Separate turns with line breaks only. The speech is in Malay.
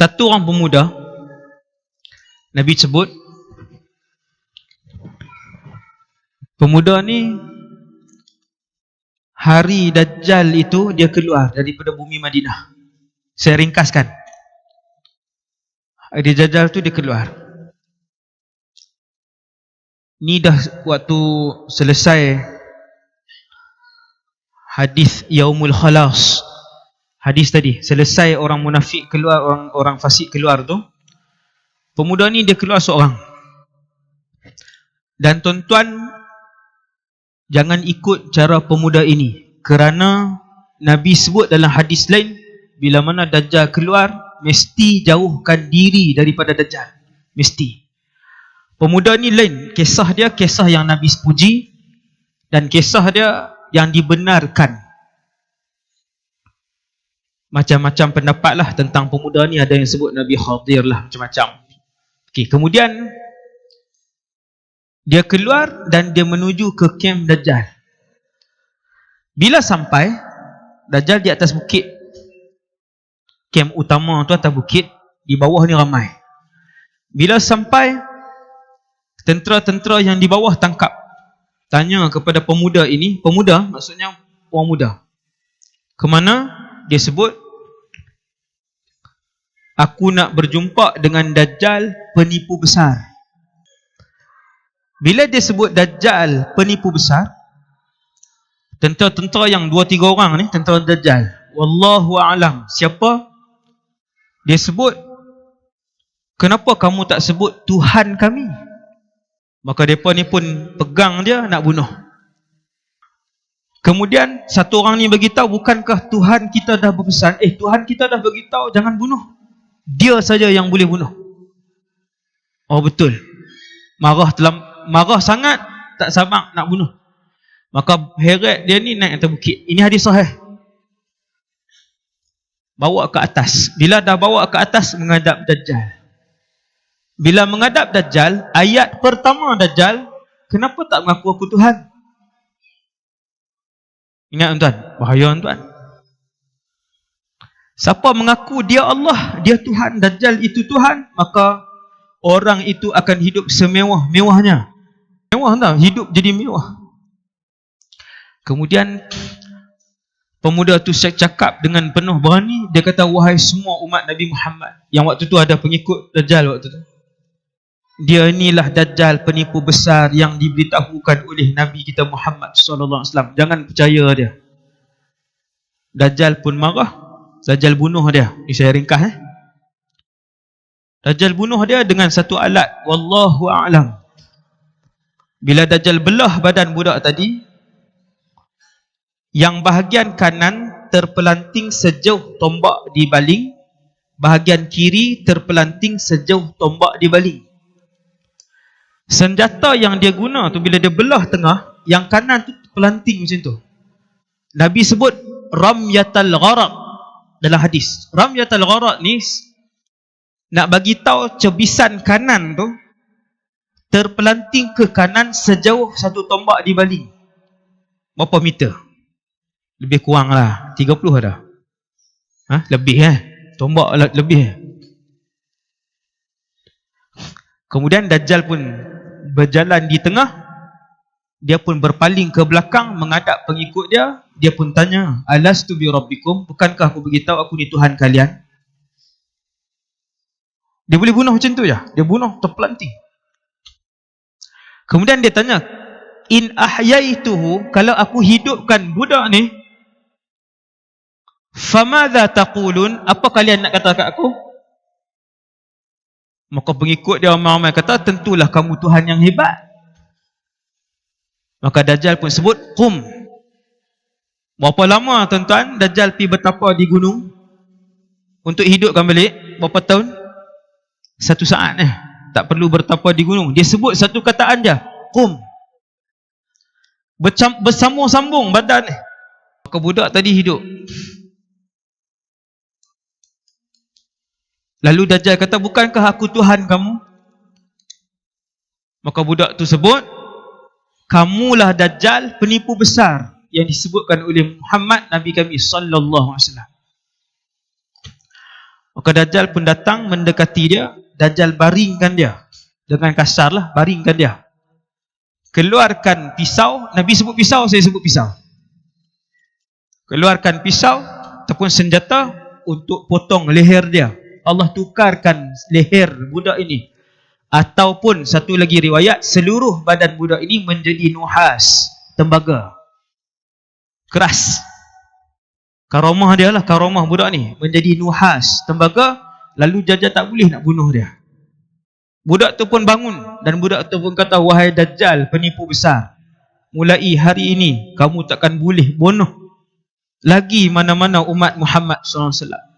Satu orang pemuda Nabi sebut Pemuda ni Hari Dajjal itu dia keluar daripada bumi Madinah. Saya ringkaskan. Hari Dajjal tu dia keluar. Ni dah waktu selesai Hadis Yaumul Khalas hadis tadi selesai orang munafik keluar orang orang fasik keluar tu pemuda ni dia keluar seorang. Dan tuan-tuan jangan ikut cara pemuda ini. Kerana nabi sebut dalam hadis lain bila mana dajjal keluar mesti jauhkan diri daripada dajjal. Mesti. Pemuda ni lain. Kisah dia kisah yang nabi puji dan kisah dia yang dibenarkan macam-macam pendapat lah tentang pemuda ni. Ada yang sebut Nabi Khadir lah macam-macam. Okay, kemudian dia keluar dan dia menuju ke kem Dajjal. Bila sampai Dajjal di atas bukit kem utama tu atas bukit di bawah ni ramai. Bila sampai tentera-tentera yang di bawah tangkap tanya kepada pemuda ini pemuda maksudnya orang muda ke mana dia sebut aku nak berjumpa dengan dajjal penipu besar. Bila dia sebut dajjal penipu besar tentera-tentera yang dua tiga orang ni tentera dajjal wallahu alam. Siapa? Dia sebut kenapa kamu tak sebut tuhan kami? Maka depa ni pun pegang dia nak bunuh. Kemudian satu orang ni beritahu bukankah Tuhan kita dah berpesan eh Tuhan kita dah beritahu jangan bunuh. Dia saja yang boleh bunuh. Oh betul. Marah telah marah sangat tak sabar nak bunuh. Maka heret dia ni naik atas bukit. Ini hadis sahih. Bawa ke atas. Bila dah bawa ke atas menghadap Dajjal. Bila menghadap Dajjal, ayat pertama Dajjal, kenapa tak mengaku aku Tuhan? Ingat tuan, bahaya tuan. Siapa mengaku dia Allah, dia Tuhan, Dajjal itu Tuhan, maka orang itu akan hidup semewah-mewahnya. Mewah tak? Hidup jadi mewah. Kemudian pemuda itu cakap dengan penuh berani, dia kata wahai semua umat Nabi Muhammad yang waktu itu ada pengikut Dajjal waktu itu dia inilah dajjal penipu besar yang diberitahukan oleh Nabi kita Muhammad wasallam. Jangan percaya dia. Dajjal pun marah, dajjal bunuh dia. Ini saya ringkas eh. Dajjal bunuh dia dengan satu alat, wallahu a'lam. Bila dajjal belah badan budak tadi, yang bahagian kanan terpelanting sejauh tombak di baling, bahagian kiri terpelanting sejauh tombak di baling. Senjata yang dia guna tu bila dia belah tengah, yang kanan tu pelanting macam tu. Nabi sebut ramyatal gharaq dalam hadis. Ramyatal gharaq ni nak bagi tahu cebisan kanan tu terpelanting ke kanan sejauh satu tombak di baling. Berapa meter? Lebih kurang lah. 30 ada. Ha? Lebih eh. Tombak lebih. Kemudian Dajjal pun berjalan di tengah dia pun berpaling ke belakang menghadap pengikut dia. Dia pun tanya alastu bi rabbikum? Bukankah aku beritahu aku ni tuhan kalian? Dia boleh bunuh macam tu ya? Dia bunuh terpelanting. Kemudian dia tanya in ahyaituhu kalau aku hidupkan budak ni famadha taqulun? Apa kalian nak kata kat aku? Maka pengikut dia ramai-ramai kata, tentulah kamu Tuhan yang hebat. Maka Dajjal pun sebut, Qum. Berapa lama tuan-tuan Dajjal pergi bertapa di gunung? Untuk hidupkan balik? Berapa tahun? Satu saat eh. Tak perlu bertapa di gunung. Dia sebut satu kataan je. Qum. Bersambung-sambung badan eh. Maka budak tadi hidup. Lalu Dajjal kata, bukankah aku Tuhan kamu? Maka budak tu sebut, kamulah Dajjal penipu besar yang disebutkan oleh Muhammad Nabi kami sallallahu alaihi wasallam. Maka Dajjal pun datang mendekati dia. Dajjal baringkan dia. Dengan kasar lah, baringkan dia. Keluarkan pisau. Nabi sebut pisau, saya sebut pisau. Keluarkan pisau ataupun senjata untuk potong leher dia. Allah tukarkan leher budak ini. Ataupun satu lagi riwayat, seluruh badan budak ini menjadi nuhas, tembaga. Keras. Karamah dia lah, karamah budak ni. Menjadi nuhas, tembaga. Lalu jajah tak boleh nak bunuh dia. Budak tu pun bangun. Dan budak tu pun kata, Wahai Dajjal, penipu besar. Mulai hari ini, kamu takkan boleh bunuh lagi mana-mana umat Muhammad SAW.